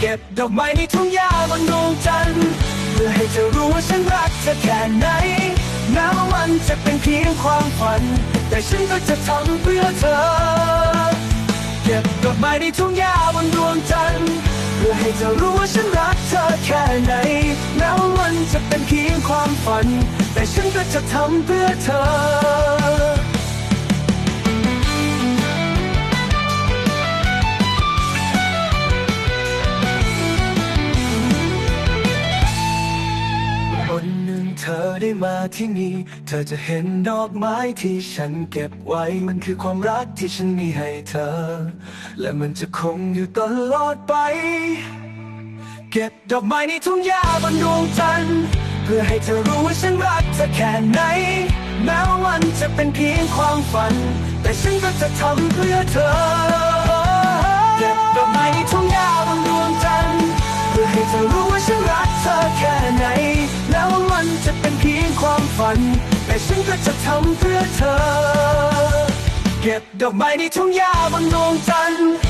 เก็บดอกไม้ในทุ่งหญ้าบนดวงจันทร์เพื่อให้เธอรู้ว่าฉันรักเธอแค่ไหนแม้ว่ามันจะเป็นเพียงความฝัน แต่ฉันก็จะทำเพื่อเธอ เก็บดอกไม้ในทุ่งหญ้าบนดวงจันทร์เพื่อให้เธอรู้ว่าฉันรักเธอแค่ไหนแม้ว่ามันจะเป็นเพียงความฝัน แต่ฉันก็จะทำเพื่อเธอ เธอได้มาที่นี่ เธอจะเห็นดอกไม้ที่ฉันเก็บไว้ มันคือความรักที่ฉันมีให้เธอ และมันจะคงอยู่ตลอดไป เก็บดอกไม้ในทุ่งหญ้าบนดวงจันทร์ เพื่อให้เธอรู้ว่าฉันรักเธอแค่ไหน แม้ว่ามันจะเป็นเพียงความฝัน แต่ฉันก็จะทำเพื่อเธอ เก็บดอกไม้ในทุ่งหญ้าบนดวงจันทร์ เพื่อให้เธอรู้ ฝัน แต่ฉันก็จะทำเพื่อเธอ เก็บดอกไม้ในทุ่งหญ้าบนดวงจันทร์